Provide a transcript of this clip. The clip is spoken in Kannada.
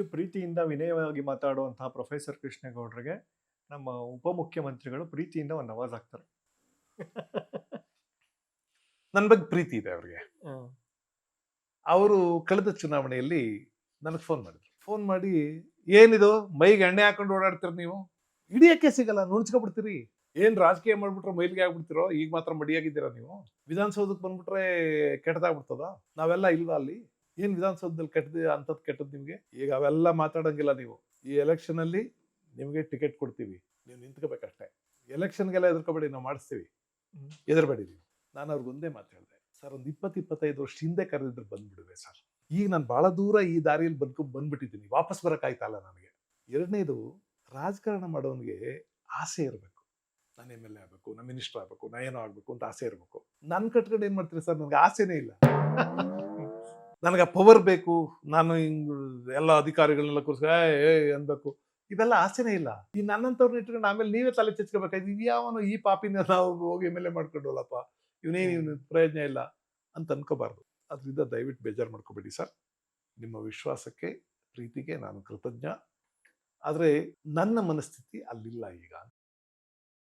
ಇಷ್ಟು ಪ್ರೀತಿಯಿಂದ ವಿನಯವಾಗಿ ಮಾತಾಡುವಂತಹ ಪ್ರೊಫೆಸರ್ ಕೃಷ್ಣೇಗೌಡರಿಗೆ ನಮ್ಮ ಉಪಮುಖ್ಯಮಂತ್ರಿಗಳು ಪ್ರೀತಿಯಿಂದ ಒಂದು ನವಾಜ್ ಆಗ್ತಾರೆ. ನನ್ನ ಬಗ್ಗೆ ಪ್ರೀತಿ ಇದೆ ಅವ್ರಿಗೆ. ಅವರು ಕಳೆದ ಚುನಾವಣೆಯಲ್ಲಿ ನನಗೆ ಫೋನ್ ಮಾಡಿದ್ರು. ಫೋನ್ ಮಾಡಿ ಏನಿದು? ಮೈಗೆ ಎಣ್ಣೆ ಹಾಕೊಂಡು ಓಡಾಡ್ತೀರ ನೀವು? ಹಿಡಿಯಕ್ಕೆ ಸಿಗಲ್ಲ ನುಣ್ಸ್ಕೊಬಿಡ್ತೀರಿ ಏನ್ ರಾಜಕೀಯ ಮಾಡ್ಬಿಟ್ರೆ ಮೈಲಿಗೆ ಆಗ್ಬಿಡ್ತಿರೋ? ಈಗ ಮಾತ್ರ ಮಡಿಯಾಗಿದ್ದೀರಾ ನೀವು? ವಿಧಾನಸೌಧಕ್ಕೆ ಬಂದ್ಬಿಟ್ರೆ ಕೆಟ್ಟದಾಗ್ಬಿಡ್ತದ? ನಾವೆಲ್ಲ ಇಲ್ವಾ ಅಲ್ಲಿ? ಏನ್ ವಿಧಾನಸೌಧದಲ್ಲಿ ಕಟ್ಟಿದೆ ಅಂಥದ್ದು ಕೆಟ್ಟದ್ದು ನಿಮಗೆ? ಈಗ ಅವೆಲ್ಲ ಮಾತಾಡಂಗಿಲ್ಲ ನೀವು. ಈ ಎಲೆಕ್ಷನಲ್ಲಿ ಅಲ್ಲಿ ನಿಮ್ಗೆ ಟಿಕೆಟ್ ಕೊಡ್ತೀವಿ. ನೀವು ನಿಂತ್ಕೋಬೇಕಷ್ಟೇ. ಎಲೆಕ್ಷನ್ಗೆಲ್ಲ ಎದುರ್ಕೋಬೇಡಿ ನಾವು ಮಾಡಿಸ್ತೀವಿ. ಎದುರ್ಬೇಡಿ ನೀವು. ನಾನು ಅವ್ರಿಗೆ ಒಂದೇ ಮಾತು ಹೇಳಿದೆ. ಸರ್ ಒಂದು ಇಪ್ಪತ್ತು ಇಪ್ಪತ್ತೈದು ವರ್ಷ ಹಿಂದೆ ಕರೆದಿದ್ರು ಬಂದ್ಬಿಡುವೆ ಸರ್. ಈಗ ನಾನು ಬಹಳ ದೂರ ಈ ದಾರಿಯಲ್ಲಿ ಬಂದ್ಕೊಂಡು ಬಂದ್ಬಿಟ್ಟಿದ್ದೀನಿ. ವಾಪಸ್ ಬರೋಕ್ಕಾಯ್ತಲ್ಲ ನನಗೆ. ಎರಡನೇದು ರಾಜಕಾರಣ ಮಾಡೋನಿಗೆ ಆಸೆ ಇರಬೇಕು. ನಾನು ಎಂ ಎಲ್ ಎ ಆಗಬೇಕು ನಾನು ಮಿನಿಸ್ಟರ್ ಆಗಬೇಕು ನಾನು ಏನೋ ಆಗಬೇಕು ಅಂತ ಆಸೆ ಇರಬೇಕು. ನನ್ನ ಕಟ್ಕೊಂಡು ಏನು ಮಾಡ್ತೀರಿ ಸರ್? ನನಗೆ ಆಸೆನೇ ಇಲ್ಲ. ನನಗೆ ಪವರ್ ಬೇಕು ನಾನು ಹಿಂಗ್ ಎಲ್ಲ ಅಧಿಕಾರಿಗಳನ್ನೆಲ್ಲ ಕೂರಿಸ್ ಏ ಅನ್ಬೇಕು. ಇವೆಲ್ಲ ಆಸೆನೇ ಇಲ್ಲ. ಈ ನನ್ನಂತವ್ರನ್ನ ಇಟ್ಕೊಂಡು ಆಮೇಲೆ ನೀವೇ ತಲೆ ಚಚ್ಕೋಬೇಕಾಯ್ತು ಇದ್ಯಾವನು ಈ ಪಾಪಿನ ನಾವು ಹೋಗಿ ಎಂ ಎಲ್ ಎ ಮಾಡ್ಕೊಂಡವಲ್ಲಪ್ಪ ಇವನೇನು ಇವನು ಪ್ರಯೋಜನ ಇಲ್ಲ ಅಂತ ಅನ್ಕೋಬಾರ್ದು. ಅದರಿಂದ ದಯವಿಟ್ಟು ಬೇಜಾರು ಮಾಡ್ಕೋಬೇಡಿ ಸರ್. ನಿಮ್ಮ ವಿಶ್ವಾಸಕ್ಕೆ ಪ್ರೀತಿಗೆ ನಾನು ಕೃತಜ್ಞ. ಆದರೆ ನನ್ನ ಮನಸ್ಥಿತಿ ಅಲ್ಲಿಲ್ಲ ಈಗ.